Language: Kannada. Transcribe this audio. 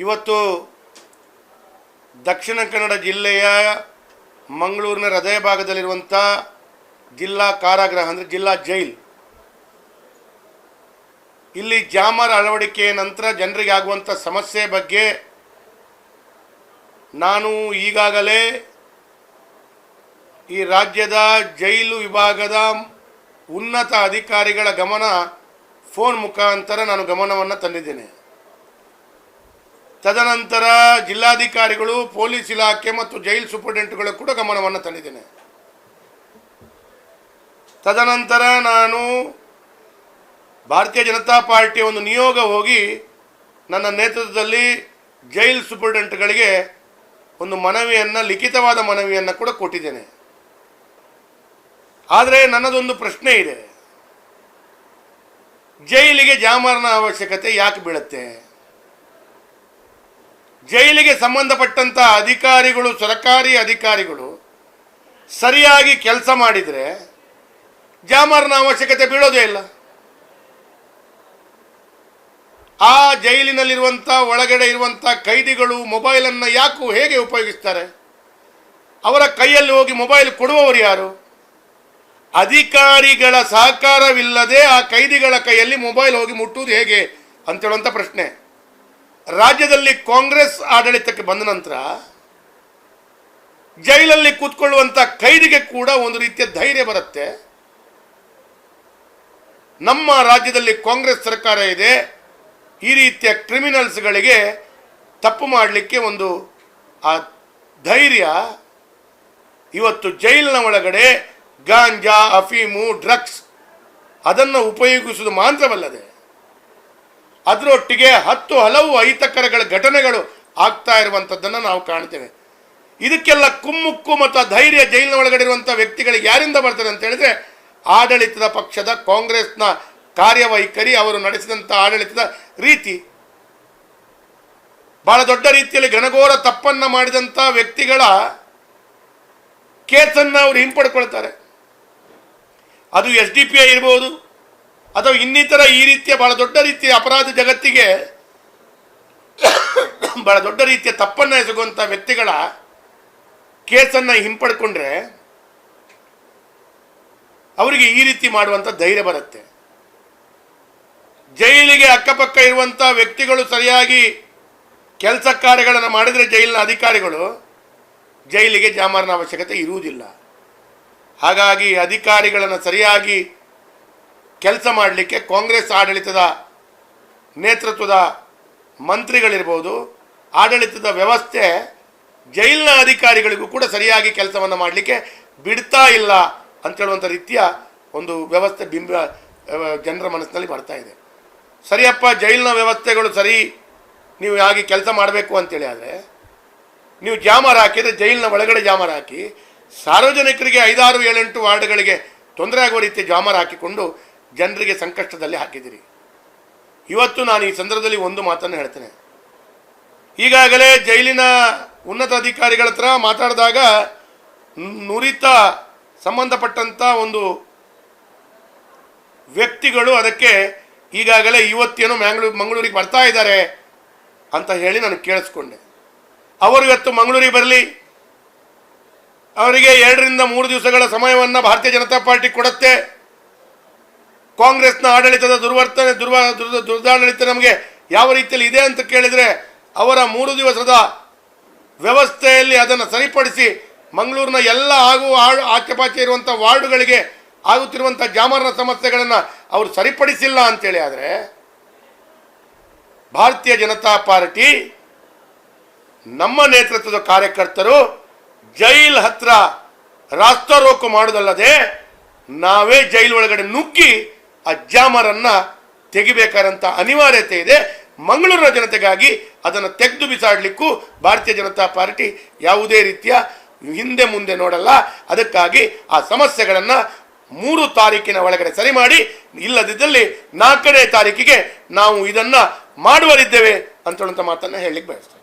ಇವತ್ತು ದಕ್ಷಿಣ ಕನ್ನಡ ಜಿಲ್ಲೆಯ ಮಂಗಳೂರಿನ ಹೃದಯ ಭಾಗದಲ್ಲಿರುವಂಥ ಜಿಲ್ಲಾ ಕಾರಾಗೃಹ, ಅಂದರೆ ಜಿಲ್ಲಾ ಜೈಲ್. ಇಲ್ಲಿ ಜಾಮರ್ ಅಳವಡಿಕೆಯ ನಂತರ ಜನರಿಗೆ ಆಗುವಂಥ ಸಮಸ್ಯೆ ಬಗ್ಗೆ ನಾನು ಈಗಾಗಲೇ ಈ ರಾಜ್ಯದ ಜೈಲು ವಿಭಾಗದ ಉನ್ನತ ಅಧಿಕಾರಿಗಳ ಗಮನ, ಫೋನ್ ಮುಖಾಂತರ ನಾನು ಗಮನವನ್ನು ತಂದಿದ್ದೇನೆ. ತದನಂತರ ಜಿಲ್ಲಾಧಿಕಾರಿಗಳು, ಪೊಲೀಸ್ ಇಲಾಖೆ ಮತ್ತು ಜೈಲ್ ಸೂಪರಿಂಟೆಂಟ್ಗಳು ಕೂಡ ಗಮನವನ್ನು ತಂದಿದ್ದೇನೆ. ತದನಂತರ ನಾನು ಭಾರತೀಯ ಜನತಾ ಪಾರ್ಟಿಯ ಒಂದು ನಿಯೋಗ ಹೋಗಿ ನನ್ನ ನೇತೃತ್ವದಲ್ಲಿ ಜೈಲ್ ಸೂಪರಿಂಟೆಂಟ್ಗಳಿಗೆ ಒಂದು ಮನವಿಯನ್ನು, ಲಿಖಿತವಾದ ಮನವಿಯನ್ನು ಕೂಡ ಕೊಟ್ಟಿದ್ದೇನೆ. ಆದರೆ ನನ್ನದೊಂದು ಪ್ರಶ್ನೆ ಇದೆ. ಜೈಲಿಗೆ ಜಾಮರನ ಅವಶ್ಯಕತೆ ಯಾಕೆ ಬೀಳುತ್ತೆ? ಜೈಲಿಗೆ ಸಂಬಂಧಪಟ್ಟಂತ ಅಧಿಕಾರಿಗಳು, ಸರ್ಕಾರಿ ಅಧಿಕಾರಿಗಳು ಸರಿಯಾಗಿ ಕೆಲಸ ಮಾಡಿದರೆ ಜಾಮರ್ನ ಅವಶ್ಯಕತೆ ಬೀಳೋದೇ ಇಲ್ಲ. ಆ ಜೈಲಿನಲ್ಲಿರುವಂಥ ಒಳಗಡೆ ಇರುವಂಥ ಕೈದಿಗಳು ಮೊಬೈಲನ್ನು ಯಾಕು ಹೇಗೆ ಉಪಯೋಗಿಸ್ತಾರೆ? ಅವರ ಕೈಯಲ್ಲಿ ಹೋಗಿ ಮೊಬೈಲ್ ಕೊಡುವವರು ಯಾರು? ಅಧಿಕಾರಿಗಳ ಸಹಕಾರವಿಲ್ಲದೆ ಆ ಕೈದಿಗಳ ಕೈಯಲ್ಲಿ ಮೊಬೈಲ್ ಹೋಗಿ ಮುಟ್ಟುವುದು ಹೇಗೆ ಅಂತೇಳುವಂಥ ಪ್ರಶ್ನೆ. ರಾಜ್ಯದಲ್ಲಿ ಕಾಂಗ್ರೆಸ್ ಆಡಳಿತಕ್ಕೆ ಬಂದ ನಂತರ ಜೈಲಲ್ಲಿ ಕೂತ್ಕೊಳ್ಳುವಂಥ ಕೈದಿಗೆ ಕೂಡ ಒಂದು ರೀತಿಯ ಧೈರ್ಯ ಬರುತ್ತೆ. ನಮ್ಮ ರಾಜ್ಯದಲ್ಲಿ ಕಾಂಗ್ರೆಸ್ ಸರ್ಕಾರ ಇದೆ. ಈ ರೀತಿಯ ಕ್ರಿಮಿನಲ್ಸ್ಗಳಿಗೆ ತಪ್ಪು ಮಾಡಲಿಕ್ಕೆ ಒಂದು, ಆ, ಧೈರ್ಯ ಇವತ್ತು ಜೈಲಿನ ಒಳಗಡೆ, ಗಾಂಜಾ, ಅಫೀಮು, ಡ್ರಗ್ಸ್ ಅದನ್ನು ಉಪಯೋಗಿಸುವುದು ಮಾತ್ರವಲ್ಲದೆ ಅದರೊಟ್ಟಿಗೆ ಹತ್ತು ಹಲವು ಅಹಿತಕರಗಳ ಘಟನೆಗಳು ಆಗ್ತಾ ಇರುವಂಥದ್ದನ್ನು ನಾವು ಕಾಣ್ತೇವೆ. ಇದಕ್ಕೆಲ್ಲ ಕುಮ್ಮುಕ್ಕು ಮತ್ತು ಧೈರ್ಯ ಜೈಲಿನ ಒಳಗಡೆ ಇರುವಂಥ ವ್ಯಕ್ತಿಗಳಿಗೆ ಯಾರಿಂದ ಬರ್ತಾರೆ ಅಂತ ಹೇಳಿದ್ರೆ ಆಡಳಿತದ ಪಕ್ಷದ ಕಾಂಗ್ರೆಸ್ನ ಕಾರ್ಯವೈಖರಿ ಅವರು ನಡೆಸಿದಂಥ ಆಡಳಿತದ ರೀತಿ. ಬಹಳ ದೊಡ್ಡ ರೀತಿಯಲ್ಲಿ ಘನಘೋರ ತಪ್ಪನ್ನು ಮಾಡಿದಂಥ ವ್ಯಕ್ತಿಗಳ ಕೇಸನ್ನು ಅವರು ಹಿಂಪಡ್ಕೊಳ್ತಾರೆ. ಅದು ಎಸ್ ಡಿ ಪಿ ಐ ಇರ್ಬೋದು ಅಥವಾ ಇನ್ನಿತರ ಈ ರೀತಿಯ ಬಹಳ ದೊಡ್ಡ ರೀತಿಯ ಅಪರಾಧ ಜಗತ್ತಿಗೆ ಬಹಳ ದೊಡ್ಡ ರೀತಿಯ ತಪ್ಪನ್ನು ಎಸಗುವಂಥ ವ್ಯಕ್ತಿಗಳ ಕೇಸನ್ನು ಹಿಂಪಡ್ಕೊಂಡ್ರೆ ಅವರಿಗೆ ಈ ರೀತಿ ಮಾಡುವಂಥ ಧೈರ್ಯ ಬರುತ್ತೆ. ಜೈಲಿಗೆ ಅಕ್ಕಪಕ್ಕ ಇರುವಂಥ ವ್ಯಕ್ತಿಗಳು ಸರಿಯಾಗಿ ಕೆಲಸ ಕಾರ್ಯಗಳನ್ನು ಮಾಡಿದರೆ ಜೈಲಿನ ಅಧಿಕಾರಿಗಳು ಜೈಲಿಗೆ ಜಾಮರ್ನ ಅವಶ್ಯಕತೆ ಇರುವುದಿಲ್ಲ. ಹಾಗಾಗಿ ಅಧಿಕಾರಿಗಳನ್ನು ಸರಿಯಾಗಿ ಕೆಲಸ ಮಾಡಲಿಕ್ಕೆ ಕಾಂಗ್ರೆಸ್ ಆಡಳಿತದ ನೇತೃತ್ವದ ಮಂತ್ರಿಗಳಿರ್ಬೋದು, ಆಡಳಿತದ ವ್ಯವಸ್ಥೆ ಜೈಲಿನ ಅಧಿಕಾರಿಗಳಿಗೂ ಕೂಡ ಸರಿಯಾಗಿ ಕೆಲಸವನ್ನು ಮಾಡಲಿಕ್ಕೆ ಬಿಡ್ತಾ ಇಲ್ಲ ಅಂತ ಹೇಳುವಂಥ ರೀತಿಯ ಒಂದು ವ್ಯವಸ್ಥೆ ಬಿಂಬ ಜನರ ಮನಸ್ಸಿನಲ್ಲಿ ಬರ್ತಾ ಇದೆ. ಸರಿಯಪ್ಪ, ಜೈಲಿನ ವ್ಯವಸ್ಥೆಗಳು ಸರಿ, ನೀವು ಹಾಗೆ ಕೆಲಸ ಮಾಡಬೇಕು ಅಂತೇಳಿ ಆದರೆ, ನೀವು ಜಾಮರ್ ಹಾಕಿದರೆ ಜೈಲಿನ ಒಳಗಡೆ ಜಾಮರ್ ಹಾಕಿ, ಸಾರ್ವಜನಿಕರಿಗೆ ಐದಾರು ಏಳೆಂಟು ವಾರ್ಡ್ಗಳಿಗೆ ತೊಂದರೆ ಆಗುವ ರೀತಿ ಜಾಮರ್ ಹಾಕಿಕೊಂಡು ಜನರಿಗೆ ಸಂಕಷ್ಟದಲ್ಲಿ ಹಾಕಿದಿರಿ ಇವತ್ತು ನಾನು ಈ ಸಂದರ್ಭದಲ್ಲಿ ಒಂದು ಮಾತನ್ನು ಹೇಳ್ತೇನೆ. ಈಗಾಗಲೇ ಜೈಲಿನ ಉನ್ನತ ಅಧಿಕಾರಿಗಳ ಹತ್ರ ಮಾತಾಡಿದಾಗ ನುರಿತ ಸಂಬಂಧಪಟ್ಟಂಥ ಒಂದು ವ್ಯಕ್ತಿಗಳು ಅದಕ್ಕೆ ಈಗಾಗಲೇ ಇವತ್ತೇನು ಮ್ಯಾಂಗ್ಳೂರು, ಮಂಗಳೂರಿಗೆ ಬರ್ತಾ ಇದ್ದಾರೆ ಅಂತ ಹೇಳಿ ನಾನು ಕೇಳಿಸ್ಕೊಂಡೆ. ಅವರು ಇವತ್ತು ಮಂಗಳೂರಿಗೆ ಬರಲಿ. ಅವರಿಗೆ ಎರಡರಿಂದ ಮೂರು ದಿವಸಗಳ ಸಮಯವನ್ನು ಭಾರತೀಯ ಜನತಾ ಪಾರ್ಟಿ ಕೊಡುತ್ತೆ. ಕಾಂಗ್ರೆಸ್ನ ಆಡಳಿತದ ದುರ್ವರ್ತನೆ, ದುರ್ವ ದುರ್ದ- ದುರ್ದಾಡಳಿತ ನಮಗೆ ಯಾವ ರೀತಿಯಲ್ಲಿ ಇದೆ ಅಂತ ಕೇಳಿದರೆ ಅವರ ಮೂರು ದಿವಸದ ವ್ಯವಸ್ಥೆಯಲ್ಲಿ ಅದನ್ನು ಸರಿಪಡಿಸಿ ಮಂಗಳೂರಿನ ಎಲ್ಲ ಹಾಗೂ ಆಳು, ಆಚೆಪಾಚೆ ಇರುವಂಥ ವಾರ್ಡುಗಳಿಗೆ ಆಗುತ್ತಿರುವಂಥ ಜಾಮರ್ನ ಸಮಸ್ಯೆಗಳನ್ನು ಅವರು ಸರಿಪಡಿಸಿಲ್ಲ ಅಂತೇಳಿ ಆದರೆ ಭಾರತೀಯ ಜನತಾ ಪಾರ್ಟಿ ನಮ್ಮ ನೇತೃತ್ವದ ಕಾರ್ಯಕರ್ತರು ಜೈಲ್ ಹತ್ರ ರಾಸ್ತಾರೋಕು ಮಾಡೋದಲ್ಲದೆ ನಾವೇ ಜೈಲ್ ಒಳಗಡೆ ನುಗ್ಗಿ ಆ ಜಾಮರನ್ನ ತೆಗಿಬೇಕಾದಂಥ ಅನಿವಾರ್ಯತೆ ಇದೆ. ಮಂಗಳೂರಿನ ಜನತೆಗಾಗಿ ಅದನ್ನು ತೆಗೆದು ಬಿಸಾಡಲಿಕ್ಕೂ ಭಾರತೀಯ ಜನತಾ ಪಾರ್ಟಿ ಯಾವುದೇ ರೀತಿಯ ಹಿಂದೆ ಮುಂದೆ ನೋಡಲ್ಲ. ಅದಕ್ಕಾಗಿ ಆ ಸಮಸ್ಯೆಗಳನ್ನು ಮೂರು ತಾರೀಕಿನ ಒಳಗಡೆ ಸರಿ ಮಾಡಿ, ಇಲ್ಲದಿದ್ದಲ್ಲಿ ನಾಲ್ಕನೇ ತಾರೀಕಿಗೆ ನಾವು ಇದನ್ನು ಮಾಡುವರಿದ್ದೇವೆ ಅಂತ ಮಾತನ್ನು ಹೇಳಲಿಕ್ಕೆ ಬಯಸ್ತೇನೆ.